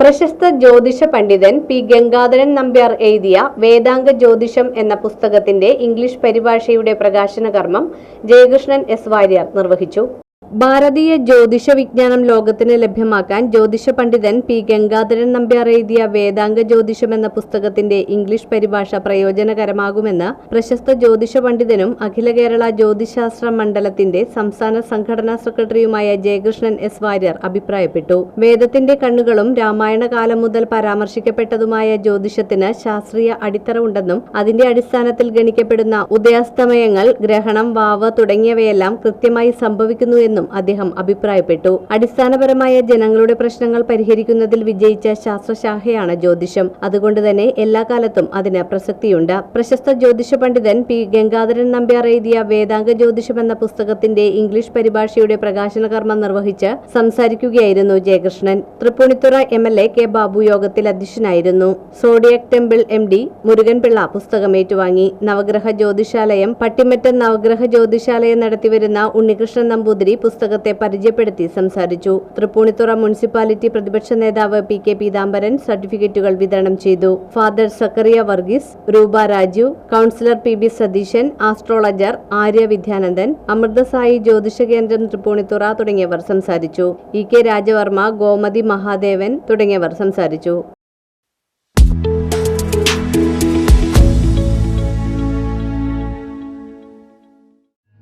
പ്രശസ്ത ജ്യോതിഷ പണ്ഡിതൻ പി. ഗംഗാധരൻ നമ്പ്യാർ എഴുതിയ വേദാംഗ ജ്യോതിഷം എന്ന പുസ്തകത്തിന്റെ ഇംഗ്ലീഷ് പരിഭാഷയുടെ പ്രകാശന കർമ്മം ജയകൃഷ്ണൻ എസ്. വാര്യർ നിർവഹിച്ചു. ഭാരതീയ ജ്യോതിഷ വിജ്ഞാനം ലോകത്തിന് ലഭ്യമാക്കാൻ ജ്യോതിഷ പണ്ഡിതൻ പി ഗംഗാധരൻ നമ്പ്യാർ എഴുതിയ വേദാംഗ ജ്യോതിഷം എന്ന പുസ്തകത്തിന്റെ ഇംഗ്ലീഷ് പരിഭാഷ പ്രയോജനകരമാകുമെന്ന് പ്രശസ്ത ജ്യോതിഷ പണ്ഡിതനും അഖില കേരള ജ്യോതിശാസ്ത്ര മണ്ഡലത്തിന്റെ സംസ്ഥാന സംഘടനാ സെക്രട്ടറിയുമായ ജയകൃഷ്ണൻ എസ് വാര്യർ അഭിപ്രായപ്പെട്ടു. വേദത്തിന്റെ കണ്ണുകളും രാമായണ കാലം മുതൽ പരാമർശിക്കപ്പെട്ടതുമായ ജ്യോതിഷത്തിന് ശാസ്ത്രീയ അടിത്തറ ഉണ്ടെന്നും അതിന്റെ അടിസ്ഥാനത്തിൽ ഗണിക്കപ്പെടുന്ന ഉദയാസ്തമയങ്ങൾ ഗ്രഹണം വാവ് തുടങ്ങിയവയെല്ലാം കൃത്യമായി സംഭവിക്കുന്നു എന്നും അദ്ദേഹം അഭിപ്രായപ്പെട്ടു. അടിസ്ഥാനപരമായ ജനങ്ങളുടെ പ്രശ്നങ്ങൾ പരിഹരിക്കുന്നതിൽ വിജയിച്ച ശാസ്ത്രശാഖയാണ് ജ്യോതിഷം. അതുകൊണ്ട് തന്നെ എല്ലാ കാലത്തും അതിന് പ്രസക്തിയുണ്ട്. പ്രശസ്ത ജ്യോതിഷ പണ്ഡിതൻ പി ഗംഗാധരൻ നമ്പ്യാർ എഴുതിയ വേദാംഗ ജ്യോതിഷം എന്ന പുസ്തകത്തിന്റെ ഇംഗ്ലീഷ് പരിഭാഷയുടെ പ്രകാശന കർമ്മം നിർവഹിച്ച് സംസാരിക്കുകയായിരുന്നു Jayakrishnan. Tripunithura M L A K Babu യോഗത്തിൽ അധ്യക്ഷനായിരുന്നു. Zodiac temple M D Muruganpillai പുസ്തകം ഏറ്റുവാങ്ങി. നവഗ്രഹ ജ്യോതിഷാലയം പട്ടിമറ്റം നവഗ്രഹ ജ്യോതിഷാലയം നടത്തിവരുന്ന ഉണ്ണികൃഷ്ണൻ നമ്പൂതിരി പുസ്തകത്തെ പരിചയപ്പെടുത്തി സംസാരിച്ചു. തൃപ്പൂണിത്തുറ മുനിസിപ്പാലിറ്റി പ്രതിപക്ഷ നേതാവ് പി കെ പീതാംബരൻ സർട്ടിഫിക്കറ്റുകൾ വിതരണം ചെയ്തു. Father Zacharia Varghese Roopa Raju councillor P B Satheesan astrologer Arya Vidyanandan Amrithasai ജ്യോതിഷ കേന്ദ്രം തൃപ്പൂണിത്തുറ തുടങ്ങിയവർ സംസാരിച്ചു. ഇ കെ രാജവർമ്മ ഗോമതി മഹാദേവൻ തുടങ്ങിയവർ സംസാരിച്ചു.